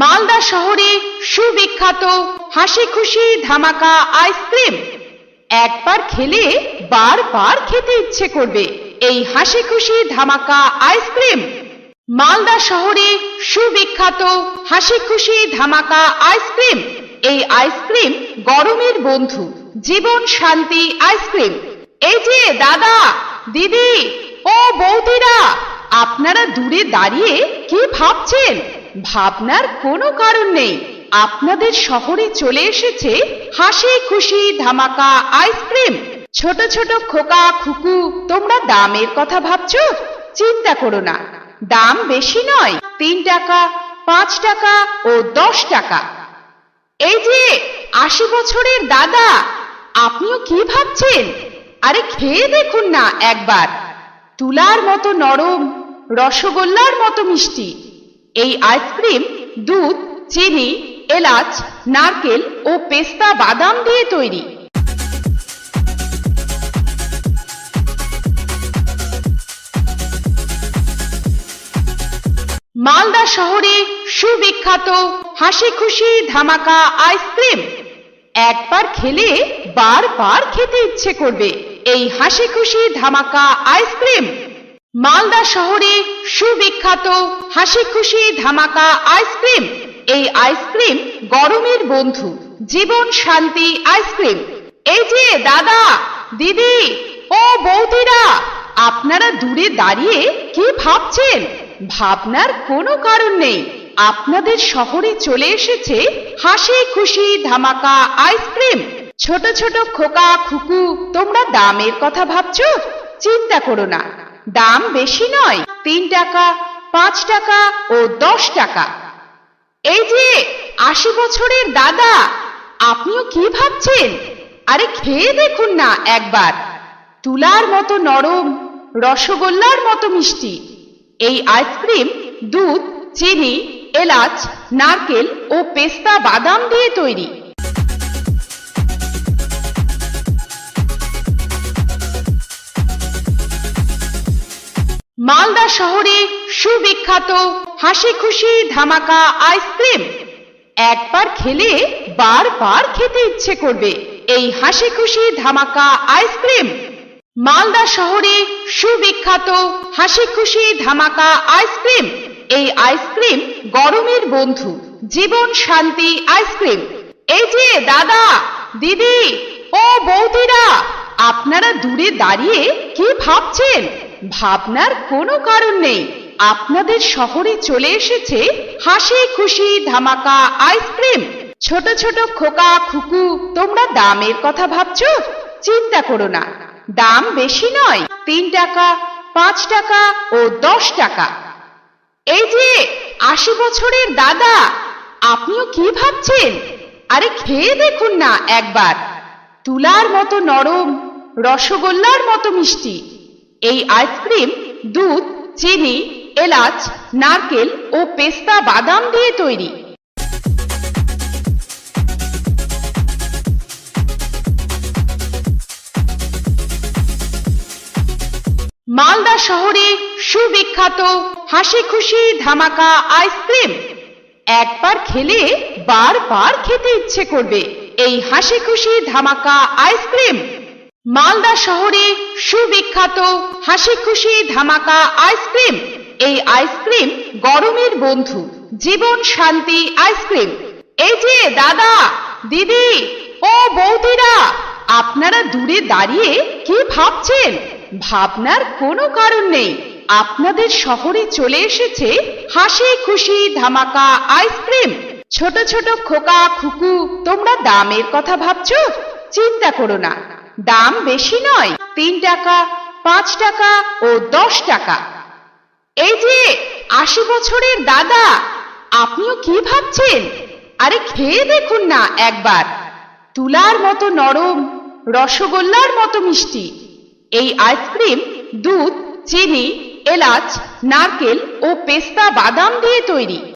মালদা শহরে সুবিখ্যাত হাসি খুশি ধামাকা আইসক্রিম একবার খেলে বারবার খেতে ইচ্ছে করবে এই হাসি খুশি ধামাকা আইসক্রিম মালদা শহরে সুবিখ্যাত হাসি খুশি ধামাকা আইসক্রিম এই আইসক্রিম গরমের বন্ধু, জীবন শান্তি আইসক্রিম এই যে দাদা, দিদি ও বৌদিরা, আপনারা দূরে দাঁড়িয়ে কি ভাবছেন? ভাবনার কোনো কারণ নেই। আপনাদের শহরে চলে এসেছে হাসি, খুশি, ধামাকা আইসক্রিম ছোট ছোট খোকা, খুকু, তোমরা দামের কথা ভাবছ? চিন্তা করো না। দাম বেশি নয়, তিন টাকা, পাঁচ টাকা ও দশ টাকা। এই যে, আশি বছরের দাদা, আপনিও কি ভাবছেন? আরে খেয়ে দেখুন না একবার। তুলার মতো নরম, রসগোল্লার মতো মিষ্টি। এই আইসক্রিম দুধ, চিনি, এলাচ, নারকেল ও পেস্তা বাদাম দিয়ে তৈরি। মালদা শহরে সুবিখ্যাত হাসি খুশি ধামাকা আইসক্রিম একবার খেলে বারবার খেতে ইচ্ছে করবে এই হাসি খুশি ধামাকা আইসক্রিম মালদা শহরে সুবিখ্যাত হাসি খুশি ধামাকা আইসক্রিম এই আইসক্রিম গরমের বন্ধু, জীবন শান্তি আইসক্রিম এই যে দাদা, দিদি ও বৌদিরা, আপনারা দূরে দাঁড়িয়ে কি ভাবছেন? ভাবনার কোনো কারণ নেই। আপনাদের শহরে চলে এসেছে হাসি খুশি ধামাকা আইসক্রিম ছোট ছোট খোকা খুকু, তোমরা দামের কথা ভাবছ? চিন্তা করো না। দাম বেশি নয়, তিন টাকা, পাঁচ টাকা ও দশ টাকা। এই যে আশি বছরের দাদা, আপনিও কি ভাবছেন? আরে খেয়ে দেখুন না একবার। তুলার মতো নরম, রসগোল্লার মতো মিষ্টি। এই আইসক্রিম, দুধ, চিনি, এলাচ, নারকেল ও পেস্তা বাদাম দিয়ে তৈরি। মালদা শহরে সুবিখ্যাত হাসি খুশি ধামাকা আইসক্রিম। একবার খেলে বারবার খেতে ইচ্ছে করবে এই হাসি খুশি ধামাকা আইসক্রিম। মালদা শহরে সুবিখ্যাত হাসি খুশি ধামাকা আইসক্রিম। এই আইসক্রিম গরমের বন্ধু, জীবন শান্তি আইসক্রিম। এই যে দাদা, দিদি ও বৌদিরা, আপনারা দূরে দাঁড়িয়ে কি ভাবছেন? ভাবনার কোনো কারণ নেই। আপনাদের শহরে চলে এসেছে হাসি, খুশি, ধামাকা আইসক্রিম ছোট ছোট খোকা, খুকু, তোমরা দামের কথা ভাবছ? চিন্তা করো না। দাম বেশি নয়, তিন টাকা, পাঁচ টাকা ও দশ টাকা। এই যে, আশি বছরের দাদা, আপনিও কি ভাবছেন? আরে খেয়ে দেখুন না একবার। তুলার মতো নরম, রসগোল্লার মতো মিষ্টি। এই আইসক্রিম দুধ, চিনি, এলাচ, নারকেল ও পেস্তা বাদাম দিয়ে তৈরি। মালদা শহরে সুবিখ্যাত হাসি খুশি ধামাকা আইসক্রিম একবার খেলে বারবার খেতে ইচ্ছে করবে এই হাসি খুশি ধামাকা আইসক্রিম মালদা শহরে সুবিখ্যাত হাসি খুশি ধামাকা আইসক্রিম। এই আইসক্রিম গরমের বন্ধু, জীবন শান্তি আইসক্রিম। এই যে দাদা, দিদি ও বৌদিরা, আপনারা দূরে দাঁড়িয়ে কি ভাবছেন? ভাবনার কোনো কারণ নেই। আপনাদের শহরে চলে এসেছে হাসি খুশি ধামাকা আইসক্রিম। ছোট ছোট খোকা খুকু, তোমরা দামের কথা ভাবছ? চিন্তা করো না। দাম বেশি নয়, তিন টাকা, পাঁচ টাকা ও দশ টাকা। এই যে আশি বছরের দাদা, আপনিও কি ভাবছেন? আরে খেয়ে দেখুন না একবার। তুলার মতো নরম, রসগোল্লার মতো মিষ্টি। এই আইসক্রিম, দুধ, চিনি, এলাচ, নারকেল ও পেস্তা বাদাম দিয়ে তৈরি।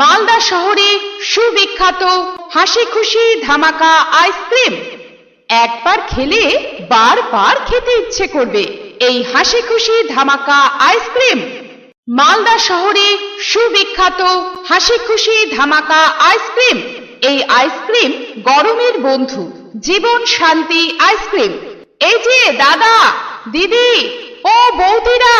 মালদা শহরে সুবিখ্যাত হাসি খুশি ধামাকা আইসক্রিম। একবার খেলে বারবার খেতে ইচ্ছে করবে এই হাসি খুশি ধামাকা আইসক্রিম। মালদা শহরে সুবিখ্যাত হাসি খুশি ধামাকা আইসক্রিম। এই আইসক্রিম গরমের বন্ধু, জীবন শান্তি আইসক্রিম। এই যে দাদা, দিদি ও বৌদিরা,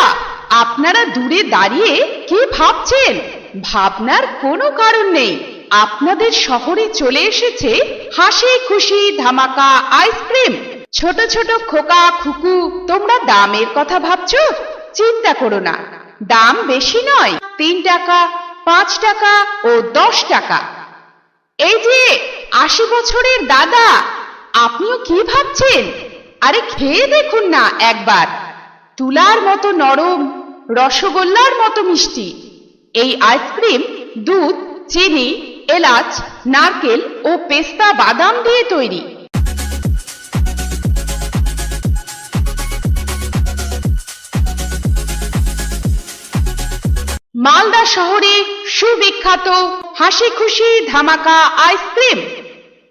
আপনারা দূরে দাঁড়িয়ে কি ভাবছেন? ভাবনার কোনো কারণ নেই। আপনাদের শহরে চলে এসেছে হাসি, খুশি, ধামাকা আইসক্রিম ছোট ছোট খোকা, খুকু, তোমরা দামের কথা ভাবছ? চিন্তা করো না। দাম বেশি নয়, তিন টাকা, পাঁচ টাকা ও দশ টাকা। এই যে, আশি বছরের দাদা, আপনিও কি ভাবছেন? আরে, খেয়ে দেখুন না একবার। তুলার মতো নরম, রসগোল্লার মতো মিষ্টি। এই আইসক্রিম দুধ, চিনি, এলাচ, নারকেল ও পেস্তা বাদাম দিয়ে তৈরি। মালদা শহরে সুবিখ্যাত হাসি খুশি ধামাকা আইসক্রিম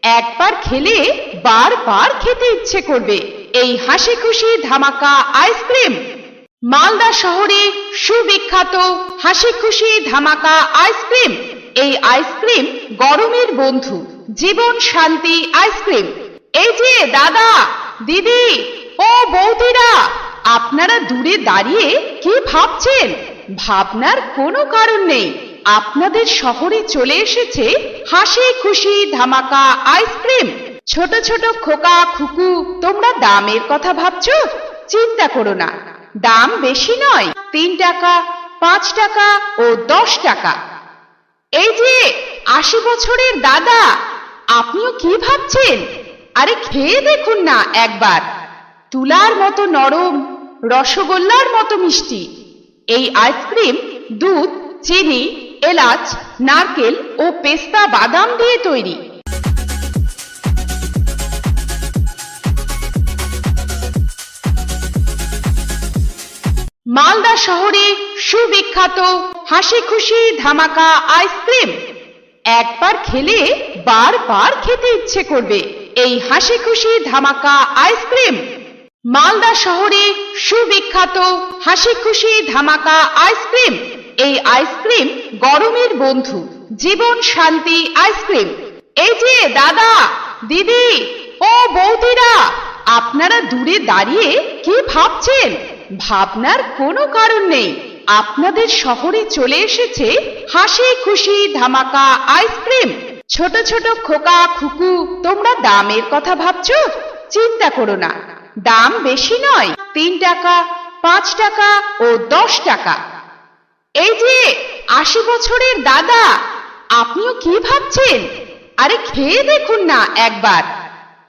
একবার খেলে বারবার খেতে ইচ্ছে করবে এই হাসি খুশি ধামাকা আইসক্রিম মালদা শহরে সুবিখ্যাত হাসি খুশি ধামাকা আইসক্রিম এই আইসক্রিম গরমের বন্ধু, জীবন শান্তি আইসক্রিম এই যে দাদা, দিদি ও বৌদিরা, আপনারা দূরে দাঁড়িয়ে কি ভাবছেন? ভাবনার কোনো কারণ নেই। আপনাদের শহরে চলে এসেছে হাসি খুশি ধামাকা আইসক্রিম ছোট ছোট খোকা খুকু, তোমরা দামের কথা ভাবছ? চিন্তা করো না। দাম বেশি নয়, তিন টাকা, পাঁচ টাকা ও দশ টাকা। এই যে আশি বছরের দাদা, আপনিও কি ভাবছেন? আরে খেয়ে দেখুন না একবার। তুলার মতো নরম, রসগোল্লার মতো মিষ্টি। এই আইসক্রিম, দুধ, চিনি, এলাচ, নারকেল ও পেস্তা বাদাম দিয়ে তৈরি। মালদা শহরে সুবিখ্যাত হাসি খুশি ধামাকা আইসক্রিম। একবার খেলে বারবার খেতে ইচ্ছে করবে এই হাসি খুশি ধামাকা আইসক্রিম। মালদা শহরে সুবিখ্যাত হাসি খুশি ধামাকা আইসক্রিম। এই আইসক্রিম গরমের বন্ধু, জীবন শান্তি আইসক্রিম। এই যে দাদা, দিদি ও বৌদিরা, আপনারা দূরে দাঁড়িয়ে কি ভাবছেন? ভাবনার কোনো কারণ নেই। আপনাদের শহরে চলে এসেছে হাসি, খুশি, ধামাকা আইসক্রিম ছোট ছোট খোকা, খুকু, তোমরা দামের কথা ভাবছ? চিন্তা করো না। দাম বেশি নয়, তিন টাকা, পাঁচ টাকা ও দশ টাকা। এই যে, আশি বছরের দাদা, আপনিও কি ভাবছেন? আরে খেয়ে দেখুন না একবার।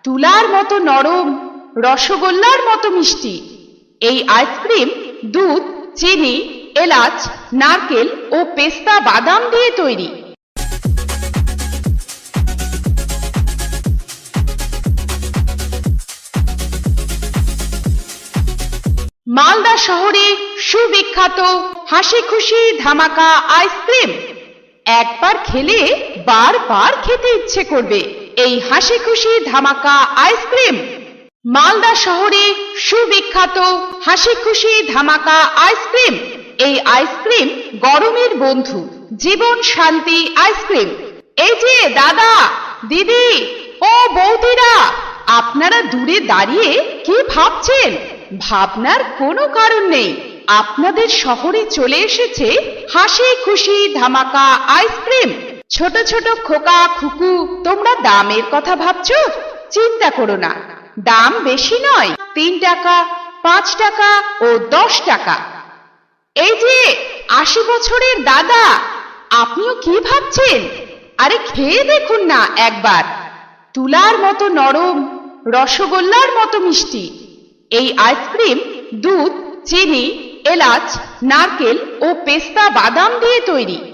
তুলার মতো নরম, রসগোল্লার মতো মিষ্টি। এই আইসক্রিম দুধ, চিনি, এলাচ, নারকেল ও পেস্তা বাদাম দিয়ে তৈরি। মালদা শহরে সুবিখ্যাত হাসি খুশি ধামাকা আইসক্রিম একবার খেলে বারবার খেতে ইচ্ছে করবে এই হাসি খুশি ধামাকা আইসক্রিম মালদা শহরে সুবিখ্যাত হাসি খুশি ধামাকা আইসক্রিম এই আইসক্রিম গরমের বন্ধু, জীবন শান্তি আইসক্রিম এই যে দাদা, দিদি ও বৌদিরা, আপনারা দূরে দাঁড়িয়ে কি ভাবছেন? ভাবনার কোনো কারণ নেই। আপনাদের শহরে চলে এসেছে হাসি খুশি ধামাকা আইসক্রিম ছোট ছোট খোকা খুকু, তোমরা দামের কথা ভাবছ? চিন্তা করো না। দাম বেশি নয়, তিন টাকা, পাঁচ টাকা ও দশ টাকা। এই যে, আশি বছরের দাদা, আপনিও কি ভাবছেন? আরে খেয়ে দেখুন না একবার। তুলার মতো নরম, রসগোল্লার মতো মিষ্টি। এই আইসক্রিম, দুধ, চিনি, এলাচ, নারকেল ও পেস্তা বাদাম দিয়ে তৈরি।